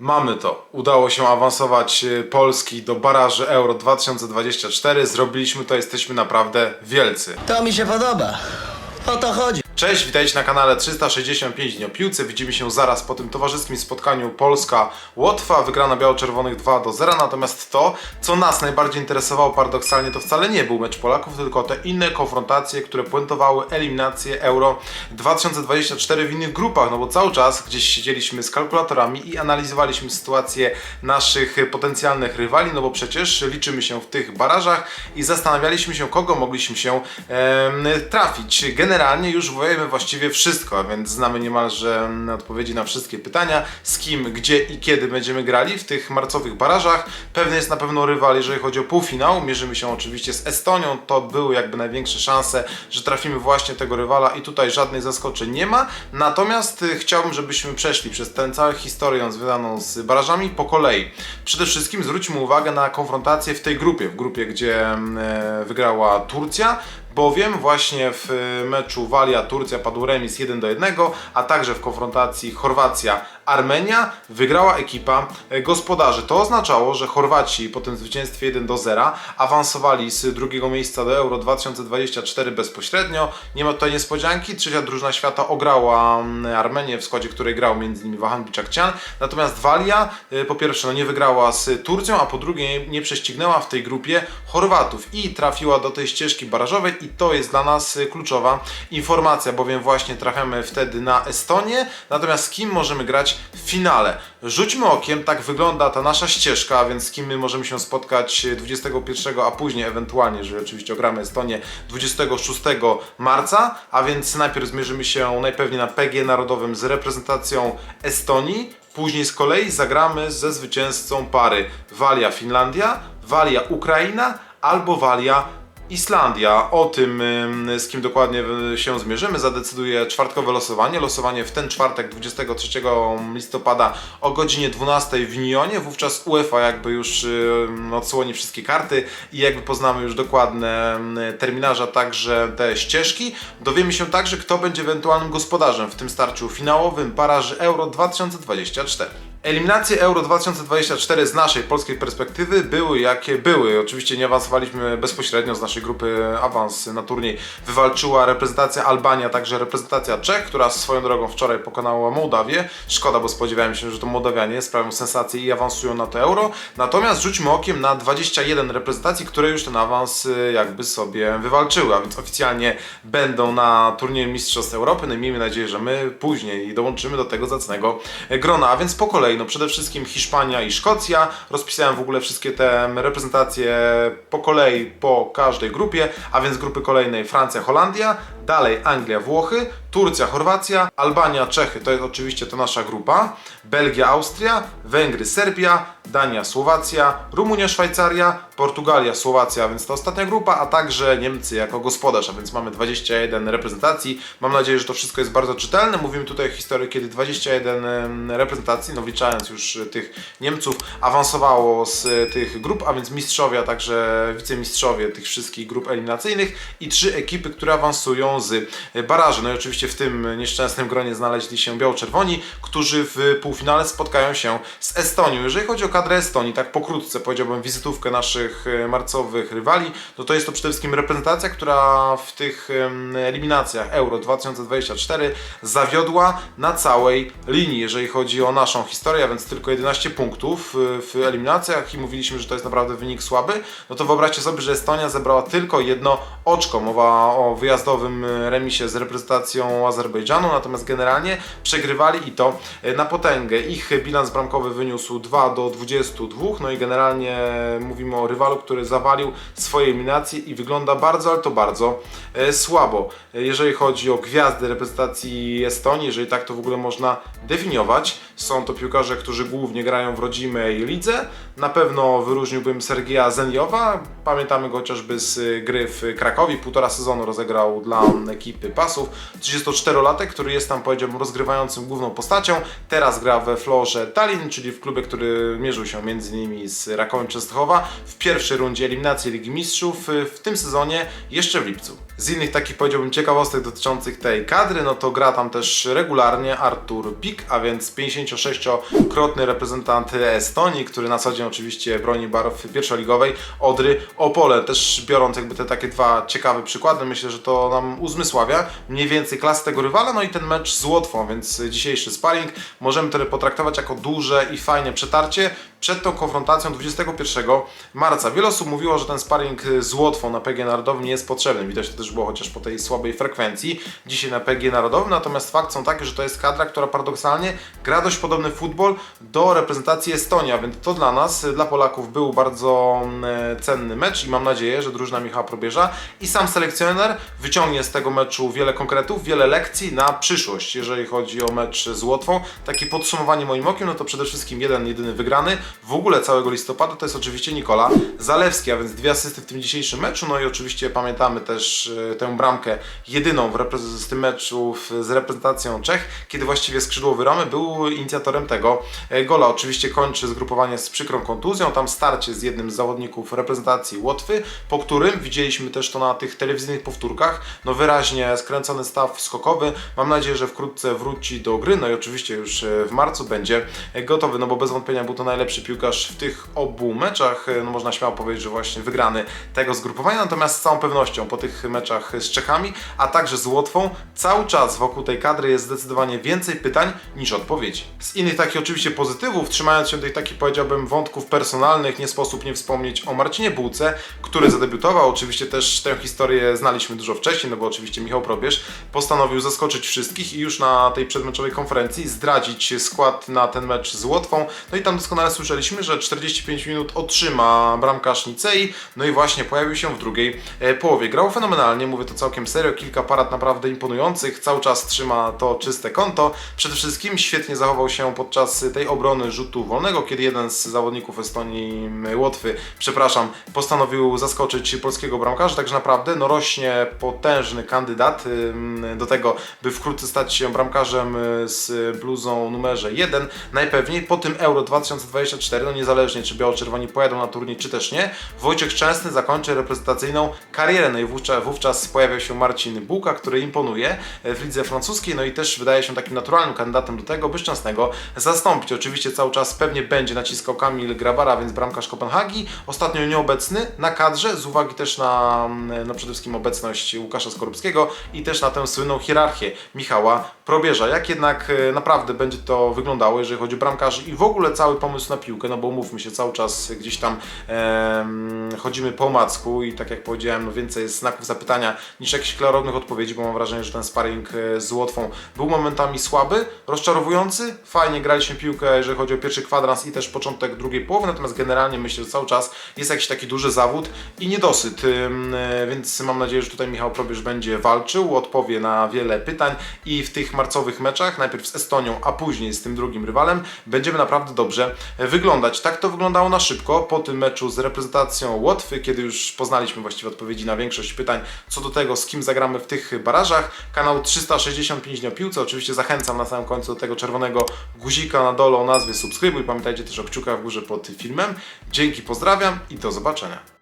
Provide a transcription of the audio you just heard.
Mamy to. Udało się awansować e, Polski do baraży Euro 2024. Zrobiliśmy to, jesteśmy naprawdę wielcy. To mi się podoba. O to chodzi. Cześć, witajcie na kanale 365 dni o piłce. Widzimy się zaraz po tym towarzyskim spotkaniu Polska-Łotwa. Wygrana biało-czerwonych 2 do 0. Natomiast to, co nas najbardziej interesowało paradoksalnie, to wcale nie był mecz Polaków, tylko te inne konfrontacje, które puentowały eliminację Euro 2024 w innych grupach. No bo cały czas gdzieś siedzieliśmy z kalkulatorami i analizowaliśmy sytuację naszych potencjalnych rywali, no bo przecież liczymy się w tych barażach i zastanawialiśmy się, kogo mogliśmy się em, trafić. Generalnie już wiemy właściwie wszystko, więc znamy niemalże odpowiedzi na wszystkie pytania, z kim, gdzie i kiedy będziemy grali w tych marcowych barażach. Pewny jest na pewno rywal, jeżeli chodzi o półfinał. Mierzymy się oczywiście z Estonią. To były jakby największe szanse, że trafimy właśnie tego rywala i tutaj żadnych zaskoczeń nie ma. Natomiast y, chciałbym, żebyśmy przeszli przez tę całą historię związaną z barażami po kolei. Przede wszystkim zwróćmy uwagę na konfrontację w tej grupie, w grupie, gdzie mm, e, wygrała Turcja, bowiem właśnie w e, meczu Walia-Turcja padł remis 1 do 1, a także w konfrontacji Chorwacja-Armenia wygrała ekipa e, gospodarzy. To oznaczało, że Chorwaci po tym zwycięstwie 1 do 0 awansowali z drugiego miejsca do Euro 2024 bezpośrednio. Nie ma tutaj niespodzianki. Trzecia drużyna świata ograła mm, Armenię, w składzie której grał m.in. Wahan Biczakcian. Natomiast Walia e, po pierwsze no nie wygrała z Turcją, a po drugie nie prześcignęła w tej grupie Chorwatów i trafiła do tej ścieżki barażowej i to jest dla nas y, kluczowa informacja, bowiem właśnie trafiamy wtedy na Estonię, natomiast z kim możemy grać finale? Rzućmy okiem, tak wygląda ta nasza ścieżka, więc z kim my możemy się spotkać y, 21, a później ewentualnie, jeżeli oczywiście ogramy Estonię 26 marca, a więc najpierw zmierzymy się najpewniej na PG Narodowym z reprezentacją Estonii, Później z kolei zagramy ze zwycięzcą pary. Walia-Finlandia, Walia-Ukraina albo Walia Islandia. O tym, ym, z kim dokładnie się zmierzymy, zadecyduje czwartkowe losowanie. Losowanie w ten czwartek, 23 listopada o godzinie 12 w Nionie. Wówczas UEFA jakby już odsłoni wszystkie karty i jakby poznamy już dokładne ym, terminarze, a także te ścieżki. Dowiemy się także, kto będzie ewentualnym gospodarzem w tym starciu finałowym baraży Euro 2024. Eliminacje Euro 2024 z naszej polskiej perspektywy były jakie były. Oczywiście nie awansowaliśmy bezpośrednio z naszej grupy awans na turniej. Wywalczyła reprezentacja Albania, także reprezentacja Czech, która swoją drogą wczoraj pokonała Mołdawię. Szkoda, bo spodziewałem się, że to Mołdawianie sprawią sensację i awansują na to Euro. Natomiast rzućmy okiem na 21 reprezentacji, które już ten awans y, jakby sobie wywalczyły, a więc oficjalnie będą na turnieju Mistrzostw Europy. No i miejmy nadzieję, że my później dołączymy do tego zacnego grona. A więc po kolei, no przede wszystkim Hiszpania i Szkocja. Rozpisałem w ogóle wszystkie te reprezentacje po kolei po każdej grupie, a więc grupy kolejnej Francja, Holandia, dalej Anglia, Włochy, Turcja, Chorwacja, Albania, Czechy, to jest oczywiście to nasza grupa, Belgia, Austria, Węgry, Serbia, Dania, Słowacja, Rumunia, Szwajcaria, Portugalia, Słowacja, więc to ostatnia grupa, a także Niemcy jako gospodarz, a więc mamy 21 reprezentacji. Mam nadzieję, że to wszystko jest bardzo czytelne. Mówimy tutaj o historii, kiedy 21 em, reprezentacji, no wliczając już e, tych Niemców, awansowało z e, tych grup, a więc mistrzowie, a także wicemistrzowie tych wszystkich grup eliminacyjnych i trzy ekipy, które awansują z e, baraży. No i oczywiście w tym nieszczęsnym gronie znaleźli się biało-czerwoni, którzy w półfinale spotkają się z Estonią. Jeżeli chodzi o kadrę Estonii, tak pokrótce powiedziałbym wizytówkę naszych e, marcowych rywali, no to jest to przede wszystkim reprezentacja, która w tych eliminacjach Euro 2024 zawiodła na całej linii, jeżeli chodzi o naszą historię, a więc tylko 11 punktów y, w eliminacjach i mówiliśmy, że to jest naprawdę wynik słaby, no to wyobraźcie sobie, że Estonia zebrała tylko jedno oczko. Mowa o wyjazdowym remisie z reprezentacją Azerbejdżanu, natomiast generalnie przegrywali i to y, na potęgę. Ich bilans bramkowy wyniósł 2 do 22, no i generalnie mówimy o rywalu, który zawalił swoje eliminacje i wygląda bardzo, ale to bardzo e, słabo. E, Jeżeli chodzi o gwiazdy reprezentacji Estonii, jeżeli tak to w ogóle można definiować, są to piłkarze, którzy głównie grają w rodzimej lidze. Na pewno wyróżniłbym Sergieja Zeniowa. Pamiętamy go chociażby z gry w Krakowie. Półtora sezonu rozegrał dla ekipy pasów. 34-latek, który jest tam, powiedziałbym, rozgrywającym główną postacią. Teraz gra we Florze Tallinn, czyli w klubie, który mierzył się między innymi z Rakowem Częstochowa w pierwszej rundzie eliminacji Ligi Mistrzów y, w tym sezonie, jeszcze w lipcu. Z innych takich, powiedziałbym, ciekawostek dotyczących tej kadry, no to gra tam też regularnie Artur Pik, a więc 56-krotny reprezentant Estonii, który na co dzień oczywiście broni barw pierwszoligowej Odry Opole. Też biorąc jakby te takie dwa ciekawe przykłady, myślę, że to nam uzmysławia mniej więcej klasę tego rywala, no i ten mecz z Łotwą, więc dzisiejszy sparring możemy tedy potraktować jako duże i fajne przetarcie przed tą konfrontacją 21 marca. Wiele osób mówiło, że ten sparring z Łotwą na PG Narodowym nie jest potrzebny. Widać to też było chociaż po tej słabej frekwencji dzisiaj na PG Narodowym, natomiast fakt są taki, że to jest kadra, która paradoksalnie gra dość podobny futbol do reprezentacji Estonii, więc to dla nas, dla Polaków był bardzo mm, cenny mecz i mam nadzieję, że drużyna Michała Probierza i sam selekcjoner wyciągnie z tego meczu wiele konkretów, wiele lekcji na przyszłość, jeżeli chodzi o mecz z Łotwą. Takie podsumowanie moim okiem, no to przede wszystkim jeden, jedyny wygrany w ogóle całego listopada to jest oczywiście Nikola Zalewski, a więc dwie asysty w tym dzisiejszym meczu, no i oczywiście pamiętamy też e, tę bramkę jedyną z tym meczu z reprezentacją Czech, kiedy właściwie skrzydłowy Romy był inicjatorem tego e, gola. Oczywiście kończy zgrupowanie z przykrą kontuzją, tam starcie z jednym z zawodników reprezentacji Łotwy, po którym widzieliśmy też to na tych telewizyjnych powtórkach, no wyraźnie skręcony staw skokowy. Mam nadzieję, że wkrótce wróci do gry, no i oczywiście już e, w marcu będzie gotowy, no bo bez wątpienia był to najlepszy piłkarz w tych obu meczach. E, No można śmiało powiedzieć, że właśnie wygrany tego zgrupowania, natomiast z całą pewnością po tych meczach z Czechami, a także z Łotwą, cały czas wokół tej kadry jest zdecydowanie więcej pytań niż odpowiedzi. Z innych takich oczywiście pozytywów, trzymając się tych takich powiedziałbym wątków personalnych, nie sposób nie wspomnieć o Marcinie Bułce, który zadebiutował. Oczywiście też tę historię znaliśmy dużo wcześniej, no bo oczywiście Michał Probierz postanowił zaskoczyć wszystkich i już na tej przedmeczowej konferencji zdradzić skład na ten mecz z Łotwą. No i tam doskonale słyszeliśmy, że 45 minut otrzyma bramkarz Nicei, no i właśnie pojawił się w drugiej e, połowie. Grał fenomenalnie, mówię to całkiem serio, kilka parad naprawdę imponujących, cały czas trzyma to czyste konto. Przede wszystkim świetnie zachował się podczas tej obrony rzutu wolnego, kiedy jeden z zawodników Estonii, Łotwy, przepraszam, postanowił zaskoczyć polskiego bramkarza, także naprawdę no, rośnie potężny kandydat do tego, by wkrótce stać się bramkarzem y, z bluzą numerze 1. Najpewniej po tym Euro 2024, no niezależnie czy biało-czerwoni pojadą na turniej, czy też nie, Wojciech Szczęsny zakończy reprezentacyjną karierę. No i wówczas, wówczas pojawia się Marcin Bułka, który imponuje w lidze francuskiej, no i też wydaje się takim naturalnym kandydatem do tego, by Szczęsnego zastąpić. Oczywiście cały czas pewnie będzie naciskał Kamil Grabara, więc bramkarz Kopenhagi, ostatnio nieobecny na kadrze, z uwagi też na, no przede wszystkim obecność Łukasza I też na tę słynną hierarchię Michała Probierza. Jak jednak e, naprawdę będzie to wyglądało, jeżeli chodzi o bramkarzy i w ogóle cały pomysł na piłkę, no bo umówmy się, cały czas gdzieś tam chodzimy po omacku i tak jak powiedziałem, no więcej jest znaków zapytania niż jakichś klarownych odpowiedzi, bo mam wrażenie, że ten sparring e, z Łotwą był momentami słaby, rozczarowujący, fajnie graliśmy piłkę, jeżeli chodzi o pierwszy kwadrans i też początek drugiej połowy, natomiast generalnie myślę, że cały czas jest jakiś taki duży zawód i niedosyt, e, więc mam nadzieję, że tutaj Michał Probierz będzie walczył, odpowie na wiele pytań i w tych marcowych meczach, najpierw z Estonią, a później z tym drugim rywalem, będziemy naprawdę dobrze wyglądać. Tak to wyglądało na szybko po tym meczu z reprezentacją Łotwy, kiedy już poznaliśmy właściwie odpowiedzi na większość pytań co do tego, z kim zagramy w tych barażach. Kanał 365 dni o piłce, oczywiście zachęcam na samym końcu do tego czerwonego guzika na dole o nazwie subskrybuj. Pamiętajcie też o kciukach w górze pod filmem. Dzięki, pozdrawiam i do zobaczenia.